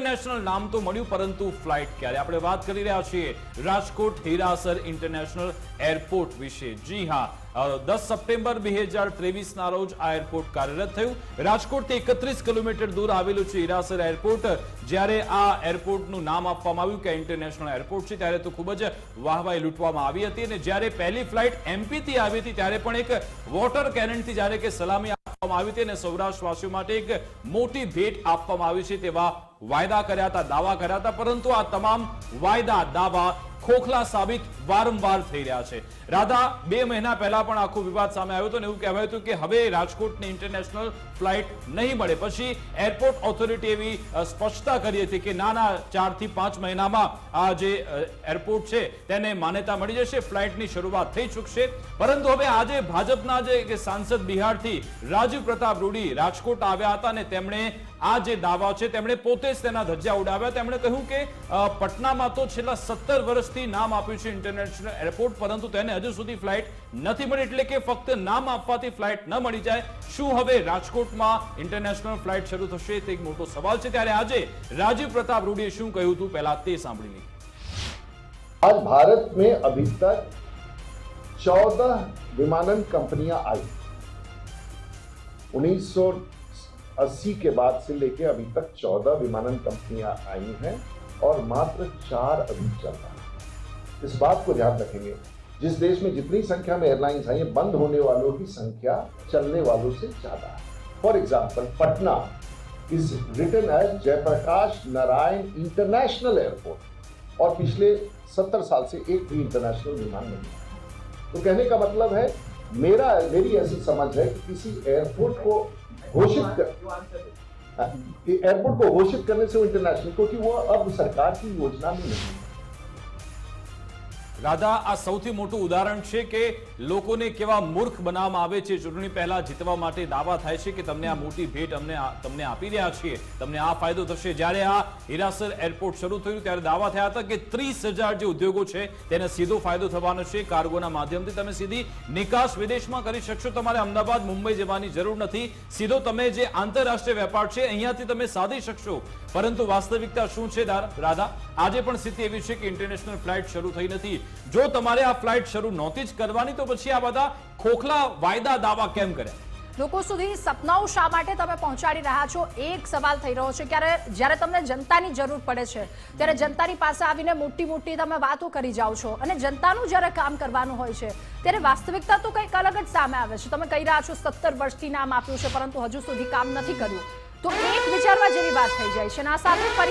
International નામ તો મળ્યું, પરંતુ ફ્લાઇટ ક્યારે? આપણે વાત કરી રહ્યા છીએ રાજકોટ હીરાસર ઇન્ટરનેશનલ એરપોર્ટ વિશે. જી હા દસ સપ્ટેમ્બર બે હજાર ત્રેવીસના રોજ આ એરપોર્ટ કાર્યરત થયું. રાજકોટથી એકત્રીસ કિલોમીટર દૂર આવેલું છે હીરાસર એરપોર્ટ જ્યારે આ એરપોર્ટનું નામ આપવામાં આવ્યું કે ઇન્ટરનેશનલ એરપોર્ટ છે, ત્યારે તો ખૂબ જ વાહવાહી લૂંટવામાં આવી હતી. અને જ્યારે પહેલી ફ્લાઇટ એમપીથી આવી હતી, ત્યારે પણ એક વોટર કેનનથી જ્યારે કે સલામી આપવામાં આવી હતી અને સૌરાષ્ટ્રવાસીઓ માટે એક મોટી ભેટ આપવામાં આવી છે તેવા વાયદા કર્યા હતા, દાવા કર્યા હતા. પરંતુ આ તમામ વાયદા, દાવા ખોખલા સાબિત વારંવાર થઈ રહ્યા છે. રાધા, બે મહિના પહેલા પણ આખો વિવાદ સામે આવ્યો હતો અને એવું કહેવાયું હતું કે હવે રાજકોટની ઇન્ટરનેશનલ ફ્લાઇટ નહીં મળે. પછી એરપોર્ટ ઓથોરિટી એવી સ્પષ્ટતા કરી હતી કે નાના ચારથી પાંચ મહિનામાં આ જે એરપોર્ટ છે તેને માન્યતા મળી જશે ફ્લાઇટની શરૂઆત થઈ ચૂકશે. પરંતુ હવે આજે ભાજપના જે સાંસદ બિહારથી રાજીવ પ્રતાપ રૂડી રાજકોટ આવ્યા હતા અને તેમણે આ જે દાવા છે તેમણે પોતે જ તેના ધજ્જા ઉડાવ્યા તેમણે કહ્યું કે અ, પટનામાં તો છેલ્લા સત્તર વર્ષથી નામ આપ્યું છે ઇન્ટરનેશનલ એરપોર્ટ પરંતુ તેને હજુ સુધી ફ્લાઇટ નથી મળી એટલે કે ફક્ત નામ આપવાથી ફ્લાઇટ ન મળી જાય શું હવે રાજકોટમાં ઇન્ટરનેશનલ ફ્લાઇટ શરૂ થશે તે એક મોટો સવાલ છે ત્યારે આજે રાજીવ પ્રતાપ રૂડીએ શું કહ્યું હતું પહેલા તે સાંભળી લઈએ आज भारत में अभी तक चौदह विमानन कंपनियां आई 1980 के बाद से लेके अभी तक चौदह विमानन कंपनियाँ आई हैं और मात्र चार अभी चल रहा है। इस बात को ध्यान रखेंगे। जिस देश में जितनी संख्या में एयरलाइंस आई हैं, बंद होने वालों की संख्या चलने वालों से ज़्यादा है। For example Patna is written as Jayaprakash Narayan international airport और पिछले सत्तर साल से एक भी इंटरनेशनल विमान नहीं है। तो कहने का मतलब है, मेरा, मेरी ऐसी समझ है कि किसी एयरपोर्ट को घोषित कर कि एयरपोर्ट को घोषित करने से वो इंटरनेशनल क्योंकि वो अब सरकार की योजना में नहीं है રાધા, આ સૌથી મોટું ઉદાહરણ છે કે લોકોને કેવા મૂર્ખ બનાવવામાં આવે છે. ચૂંટણી પહેલા જીતવા માટે દાવા થાય છે કે તમને આ મોટી ભેટ અમને તમને આપી રહ્યા છીએ. તમને આ ફાયદો થશે. જ્યારે આ હીરાસર એરપોર્ટ શરૂ થયું, ત્યારે દાવા થયા હતા કે ત્રીસ જે ઉદ્યોગો છે, તેને સીધો ફાયદો થવાનો છે. કાર્ગોના માધ્યમથી તમે સીધી નિકાસ વિદેશમાં કરી શકશો. તમારે અમદાવાદ, મુંબઈ જવાની જરૂર નથી. સીધો તમે જે આંતરરાષ્ટ્રીય વેપાર છે, અહીંયાથી તમે સાધી શકશો. પરંતુ વાસ્તવિકતા શું છે? રાધા, આજે પણ સ્થિતિ એવી છે કે ઇન્ટરનેશનલ ફ્લાઇટ શરૂ થઈ નથી. જો તમારે આ ફ્લાઇટ શરૂ નહોતી જ કરવાની, તો પછી આ બધા ખોખલા વાયદા દાવા કેમ કર્યા લોકો સુધી સપનાઓ શા માટે તમે પહોંચાડી રહ્યા છો? એક સવાલ થઈ રહ્યો છે. ક્યારે જ્યારે તમને જનતાની જરૂર પડે છે, ત્યારે જનતાની પાસે આવીને મોટી મોટી તમે વાતો કરી જાઓ છો. અને જનતાનું જ્યારે કામ કરવાનું હોય છે, ત્યારે વાસ્તવિકતા તો કંઈક અલગ જ સામે આવે છે. તમે કહી રહ્યા છો સત્તર વર્ષથી નામ આપ્યું છે, પરંતુ હજુ સુધી કામ નથી કર્યું. તો એક વિચારવા જેવી વાત થઈ જાય છે. અને આ સાથે ફરી